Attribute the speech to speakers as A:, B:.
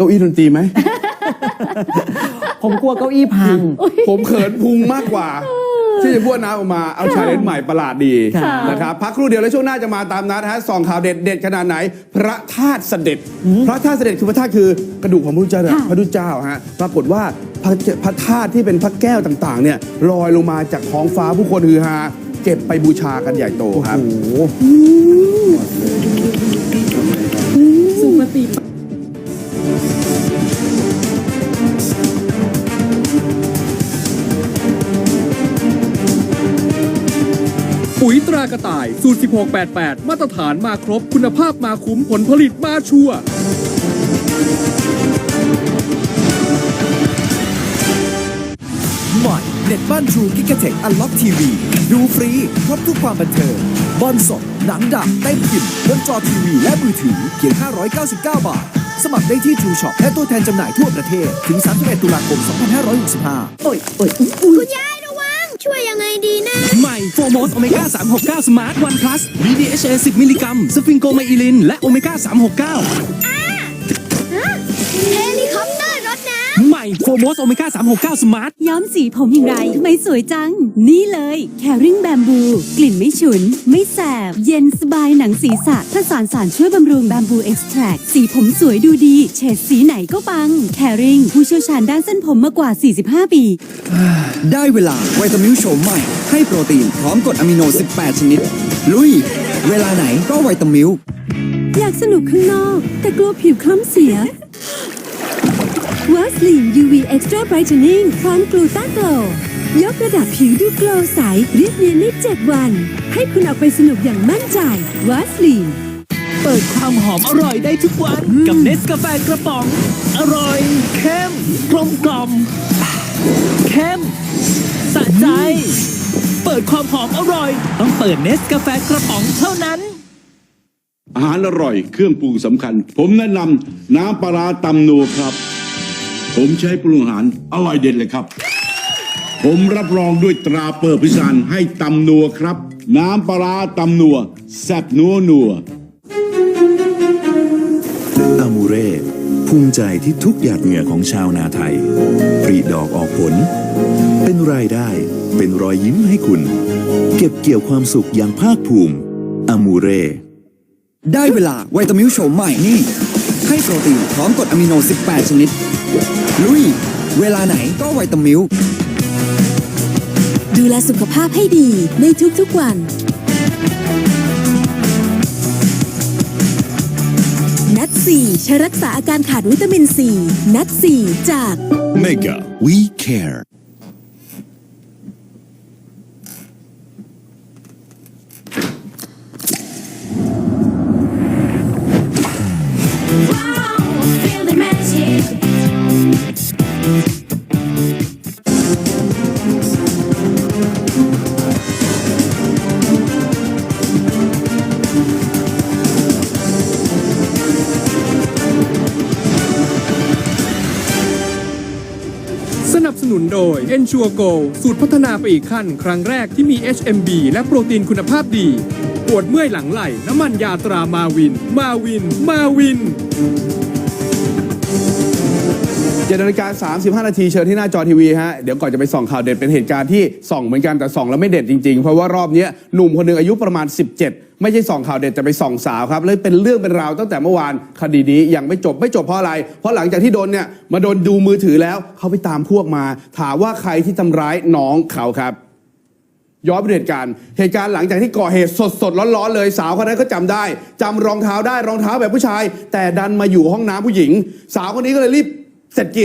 A: ก้าอี้ดนตรีไหม
B: ผมกลัวเก้าอี้พัง
A: ผมเขินพุงมากกว่า ที่จะบ้วนน้ำออกมาเอาชาเลนจ์ใหม่ประหลาดดี
B: ค่ะ
A: นะครับพักครู่เดียวแล้วช่วงหน้าจะมาตามนัดฮะส่องข่าวเด็ดเด็ดขนาดไหน พระธาตุเสด็จ พระธาตุเสด็จคือพระธาตุคือกระดูกของพระพุทธเจ้าเนี่ย
C: ค่ะ
A: พระพุทธเจ้าฮะปรากฏว่าพระพระธาตุที่เป็นพระแก้วต่างๆ เนี่ยลอยลงมาจากท้องฟ้าผู้คนฮือฮาเก็บไปบูชากันใหญ่โตครับ
C: สุปฏิ
D: รากระต่าย สูตร 1688 มาตรฐานมาครบคุณภาพมาคุ้มผลผลิตมาชัวร์
E: ใหม่เน็ตบ้านทรูกิกเทคอัลล็อกทีวีดูฟรีครบทุกความบันเทิงบอลสด หนังดังเต้นอิ่มบนจอทีวีและมือถือเพียง 599 บาท สมัครได้ที่ True Shop และตัวแทนจำหน่ายทั่วประเทศ ถึง 31 ตุลาคม 2565
C: โอ้ยโอ้ยอุ๊ยอุ๊ยคุณยายระวัง ช่วยยังไงดีนะ
F: ใหม่โฟโมสโอเมก้า369 สมาร์ทวันพลัส BDHA 10 มิลลิกรัมสฟิงโกไมอิลิน และโอเมก้า369
C: เฮลิคอปเตอร์รถน้
F: ให ม่โฟโมสโอเมก้า369 สมาร์ท
G: ย้อมสีผมอย่างไรทำไมสวยจัง นี่เลย แคริ่งแบมบู กลิ่นไม่ฉุน ไม่แสบ เย็นสบายหนังศีรษะผสานสารช่วยบำรุงแบมบูเอ็กซ์แทรสีผมสวยดูดี เฉดสีไหนก็ปัง แคริ่งผู้เชี่ยวชาญด้านเส้นผมมากว่า 45 ปี
E: ได้เวลาไวตามิลโฉมใหม่ ให้โปรตีนพร้อมกรดอะมิโน 18 ชนิด ลุย เวลาไหนก็ไวตามิล
G: อยากสนุกข้างนอก แต่กลัวผิวคล้ำเสีย w a s l i n UV Extra Brightening พร้อมกลูต้าโกลยกระดับผิวดูโกลว์ใส เรียบเนียนใน7วัน ให้คุณออกไปสนุกอย่างมั่นใจ w a s l i n
F: เปิดความหอมอร่อยได้ทุกวัน กับเนสกาแฟกระป๋อง อร่อย เข้มกลมกล่อมเข้มสะใจ เปิดความหอมอร่อย ต้องเปิดเนสกาแฟกระป๋องเท่านั้น
H: อาหารอร่อยเครื่องปรุงสำคัญ ผมแนะนำน้ำปลาร้าตำนัวครับ ผมใช้ปรุงอาหารอร่อยเด็ดเลยครับ ผมรับรองด้วยตราเปิดพิสานให้ตำนัวครับ น้ำปลาร้าตำนัวแซ่บนัวนัว
I: อามูเร่ภูมิใจที่ทุกหยาดเหงื่อของชาวนาไทยผลิดอกออกผล เป็นรายได้เป็นรอยยิ้มให้คุณ เก็บเกี่ยวความสุขอย่างภาคภูมิอามูเร่
E: ได้เวลาไวตามิลโฉมใหม่นี่ ให้โปรตีนพร้อมกรดอะมิโน 18 ชนิด ลุย เวลาไหนก็ไวตามิล
G: ดูแลสุขภาพให้ดีในทุกๆวัน นัดสี่ใช้รักษาอาการขาดวิตามินซี นัดสี่จาก
I: Mega We Care
D: นุนโดย Ensure Go สูตรพัฒนาไปอีกขั้น ครั้งแรกที่มี HMB และโปรตีนคุณภาพดี ปวดเมื่อยหลังไหล่ น้ำมันยาตรามาวิน มาวิน มาวิน
A: เจ็ดนาฬิกา35นาทีเชิญที่หน้าจอทีวีฮะ เดี๋ยวก่อนจะไปส่องข่าวเด็ดเป็นเหตุการณ์ที่ส่องเหมือนกันแต่ส่องแล้วไม่เด็ดจริงๆ เพราะว่ารอบนี้หนุ่มคนหนึ่งอายุประมาณ 17 ไม่ใช่ส่องข่าวเด็ดจะไปส่องสาวครับเลยเป็นเรื่องเป็นราวตั้งแต่เมื่อวานคดีนี้ยังไม่จบไม่จบเพราะอะไร เพราะหลังจากที่โดนเนี่ยมาโดนดูมือถือแล้วเขาไปตามพวกมา ถามว่าใครที่ทำร้ายน้องเขาครับย้อนไปเหตุการณ์ เหตุการณ์หลังจากที่ก่อเหตุสดสดๆร้อนๆเลยสาวคนนั้นก็จำได้จำรองเท้าได้รองเท้าแบบผู้ชาย แต่ดันมาอยู่ห้องน้ำผู้หญิง สาวคนนี้ก็เลยรีบเสร็จกิจ